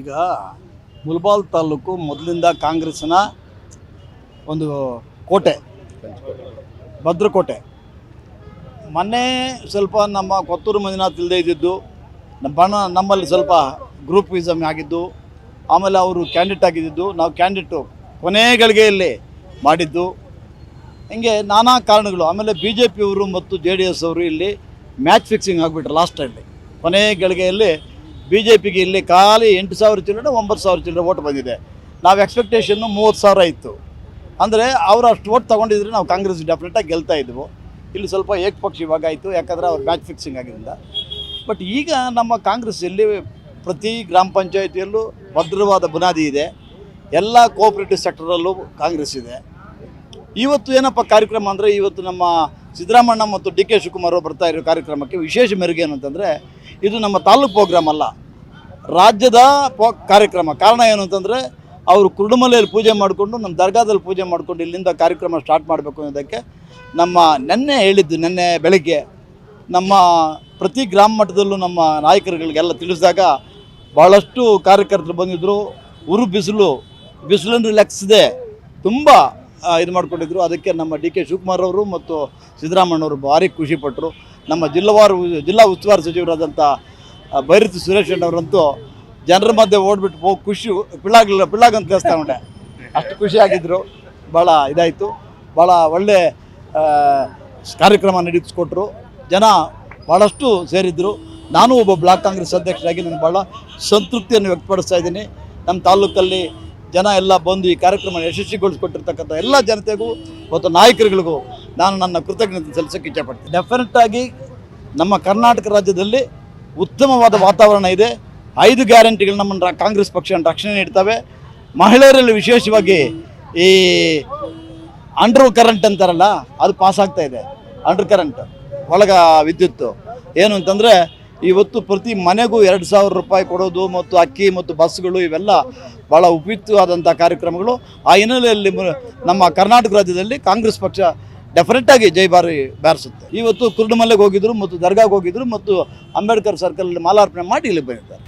ಈಗ ಮುಲ್ಬಾಲ್ ತಾಲೂಕು ಮೊದಲಿಂದ ಕಾಂಗ್ರೆಸ್ನ ಒಂದು ಕೋಟೆ, ಭದ್ರಕೋಟೆ. ಮೊನ್ನೆ ಸ್ವಲ್ಪ ನಮ್ಮ ಕೊತ್ತೂರು ಮಂಜುನಾಥ್ ಇಲ್ಲದೆ ಇದ್ದಿದ್ದು ಬಣ ನಮ್ಮಲ್ಲಿ ಸ್ವಲ್ಪ ಗ್ರೂಪ್ ಆಗಿದ್ದು, ಆಮೇಲೆ ಅವರು ಕ್ಯಾಂಡಿಡೇಟ್ ಆಗಿದ್ದು, ನಾವು ಕ್ಯಾಂಡಿಡೇಟು ಕೊನೆ ಗಳಿಗೆಯಲ್ಲಿ ಮಾಡಿದ್ದು. ಹಿಂಗೆ ನಾನಾ ಕಾರಣಗಳು, ಆಮೇಲೆ ಬಿ ಜೆ ಪಿಯವರು ಮತ್ತು ಜೆ ಡಿ ಎಸ್ ಅವರು ಇಲ್ಲಿ ಮ್ಯಾಚ್ ಫಿಕ್ಸಿಂಗ್ ಆಗಿಬಿಟ್ರು ಲಾಸ್ಟಲ್ಲಿ ಕೊನೆ ಗಳಿಗೆಯಲ್ಲಿ ಬಿ ಜೆ ಪಿಗೆ ಇಲ್ಲಿ ಖಾಲಿ ಎಂಟು ಸಾವಿರ ಚಿಲ್ಲರೆ, ಒಂಬತ್ತು ಸಾವಿರ ಚಿಲ್ಲರೆ ಓಟ್ ಬಂದಿದೆ. ನಾವು ಎಕ್ಸ್ಪೆಕ್ಟೇಷನ್ನು ಮೂವತ್ತು ಸಾವಿರ ಇತ್ತು. ಅಂದರೆ ಅವರು ಅಷ್ಟು ಓಟ್ ತೊಗೊಂಡಿದ್ರೆ ನಾವು ಕಾಂಗ್ರೆಸ್ ಡೆಫಿನೆಟಾಗಿ ಗೆಲ್ತಾ ಇದ್ವು. ಇಲ್ಲಿ ಸ್ವಲ್ಪ ಏಕಪಕ್ಷ ಇವಾಗ ಆಯಿತು, ಯಾಕಂದರೆ ಅವ್ರು ಮ್ಯಾಚ್ ಫಿಕ್ಸಿಂಗ್ ಆಗಿದ್ದರಿಂದ ಬಟ್ ಈಗ ನಮ್ಮ ಕಾಂಗ್ರೆಸ್ ಇಲ್ಲಿ ಪ್ರತಿ ಗ್ರಾಮ ಪಂಚಾಯಿತಿಯಲ್ಲೂ ಭದ್ರವಾದ ಬುನಾದಿ ಇದೆ. ಎಲ್ಲ ಕೋಆಪ್ರೇಟಿವ್ ಸೆಕ್ಟರಲ್ಲೂ ಕಾಂಗ್ರೆಸ್ ಇದೆ. ಇವತ್ತು ಏನಪ್ಪ ಕಾರ್ಯಕ್ರಮ ಅಂದರೆ, ಇವತ್ತು ನಮ್ಮ ಸಿದ್ದರಾಮಣ್ಣ ಮತ್ತು ಡಿ ಕೆ ಶಿವಕುಮಾರ್ ಅವರು ಬರ್ತಾ ಇರೋ ಕಾರ್ಯಕ್ರಮಕ್ಕೆ ವಿಶೇಷ ಮೆರುಗೇನು ಅಂತಂದರೆ, ಇದು ನಮ್ಮ ತಾಲೂಕು ಪ್ರೋಗ್ರಾಮ್ ಅಲ್ಲ. ರಾಜ್ಯದ ಕಾರ್ಯಕ್ರಮ. ಕಾರಣ ಏನು ಅಂತಂದರೆ, ಅವರು ಕುರುಡುಮಲೆಯಲ್ಲಿ ಪೂಜೆ ಮಾಡಿಕೊಂಡು, ನಮ್ಮ ದರ್ಗಾದಲ್ಲಿ ಪೂಜೆ ಮಾಡಿಕೊಂಡು ಇಲ್ಲಿಂದ ಕಾರ್ಯಕ್ರಮ ಸ್ಟಾರ್ಟ್ ಮಾಡಬೇಕು ಅನ್ನೋದಕ್ಕೆ ನಮ್ಮ ನೆನ್ನೆ ಹೇಳಿದ್ದು, ನೆನ್ನೆ ಬೆಳಗ್ಗೆ. ನಮ್ಮ ಪ್ರತಿ ಗ್ರಾಮ ಮಟ್ಟದಲ್ಲೂ ನಮ್ಮ ನಾಯಕರುಗಳಿಗೆಲ್ಲ ತಿಳಿಸಿದಾಗ ಭಾಳಷ್ಟು ಕಾರ್ಯಕರ್ತರು ಬಂದಿದ್ದರು ಉರು ಬಿಸಿಲು, ಬಿಸಿಲನ್ನು ಲೆಕ್ಕಿಸದೆ ತುಂಬ ಇದು ಮಾಡಿಕೊಂಡಿದ್ರು. ಅದಕ್ಕೆ ನಮ್ಮ ಡಿ ಕೆ ಶಿವಕುಮಾರ್ ಅವರು ಮತ್ತು ಸಿದ್ದರಾಮಣ್ಣವರು ಭಾರಿ ಖುಷಿಪಟ್ಟರು ನಮ್ಮ ಜಿಲ್ಲವಾರು, ಜಿಲ್ಲಾ ಉಸ್ತುವಾರಿ ಸಚಿವರಾದಂಥ ಬೈರತಿ ಸುರೇಶ್ ಅವರಂತೂ ಜನರ ಮಧ್ಯೆ ಓಡ್ಬಿಟ್ಟು ಹೋಗಿ ಖುಷಿ ಪಿಳ್ಳಾಗ್ಲಿಲ್ಲ ಪಿಳ್ಳಾಗಂತ ಕಳಿಸ್ತಾ ಉಂಡೆ ಅಷ್ಟು ಖುಷಿಯಾಗಿದ್ದರು ಭಾಳ ಇದಾಯಿತು. ಭಾಳ ಒಳ್ಳೆ ಕಾರ್ಯಕ್ರಮ ನಡೆಸ್ಕೊಟ್ರು. ಜನ ಭಾಳಷ್ಟು ಸೇರಿದ್ದರು ನಾನು ಒಬ್ಬ ಬ್ಲಾಕ್ ಕಾಂಗ್ರೆಸ್ ಅಧ್ಯಕ್ಷರಾಗಿ ನಾನು ಭಾಳ ಸಂತೃಪ್ತಿಯನ್ನು ವ್ಯಕ್ತಪಡಿಸ್ತಾ ಇದ್ದೀನಿ. ನಮ್ಮ ತಾಲೂಕಲ್ಲಿ ಜನ ಎಲ್ಲ ಬಂದು ಈ ಕಾರ್ಯಕ್ರಮ ಯಶಸ್ವಿಗೊಳಿಸ್ಕೊಟ್ಟಿರ್ತಕ್ಕಂಥ ಎಲ್ಲ ಜನತೆಗೂ ಮತ್ತು ನಾಯಕರುಗಳಿಗೂ ನಾನು ನನ್ನ ಕೃತಜ್ಞತೆ ಸಲ್ಲಿಸೋಕ್ಕೆ ಇಚ್ಛೆಪಡ್ತೀನಿ ಡೆಫಿನೆಟ್ ಆಗಿ ನಮ್ಮ ಕರ್ನಾಟಕ ರಾಜ್ಯದಲ್ಲಿ ಉತ್ತಮವಾದ ವಾತಾವರಣ ಇದೆ. ಐದು ಗ್ಯಾರಂಟಿಗಳು ನಮ್ಮನ್ನು ರಾ- ಕಾಂಗ್ರೆಸ್ ಪಕ್ಷ ರಕ್ಷಣೆ ನೀಡ್ತವೆ. ಮಹಿಳೆಯರಲ್ಲಿ ವಿಶೇಷವಾಗಿ ಈ ಅಂಡರ್ ಕರೆಂಟ್ ಅಂತಾರಲ್ಲ, ಅದು ಪಾಸ್ ಆಗ್ತಾ ಇದೆ. ಅಂಡರ್ ಕರೆಂಟ್ ಒಳಗ ವಿದ್ಯುತ್ತು ಏನು ಅಂತಂದರೆ, ಇವತ್ತು ಪ್ರತಿ ಮನೆಗೂ ಎರಡು ಸಾವಿರ ರೂಪಾಯಿ ಕೊಡೋದು ಮತ್ತು ಅಕ್ಕಿ ಮತ್ತು ಬಸ್ಗಳು ಇವೆಲ್ಲ ಭಾಳ ಉಪಯುಕ್ತವಾದಂಥ ಕಾರ್ಯಕ್ರಮಗಳು. ಆ ಹಿನ್ನೆಲೆಯಲ್ಲಿ ನಮ್ಮ ಕರ್ನಾಟಕ ರಾಜ್ಯದಲ್ಲಿ ಕಾಂಗ್ರೆಸ್ ಪಕ್ಷ ಡೆಫಿನೆಟ್ಟಾಗಿ ಜೈ ಬಾರಿ ಬಾರಿಸುತ್ತೆ. ಇವತ್ತು ಕುರುಡುಮಲೆಗೆ ಹೋಗಿದ್ರು ಮತ್ತು ದರ್ಗಾಗೆ ಹೋಗಿದ್ರು ಮತ್ತು ಅಂಬೇಡ್ಕರ್ ಸರ್ಕಲಲ್ಲಿ ಮಾಲಾರ್ಪಣೆ ಮಾಡಿ ಇಲ್ಲಿ ಬಂದಿದ್ದಾರೆ.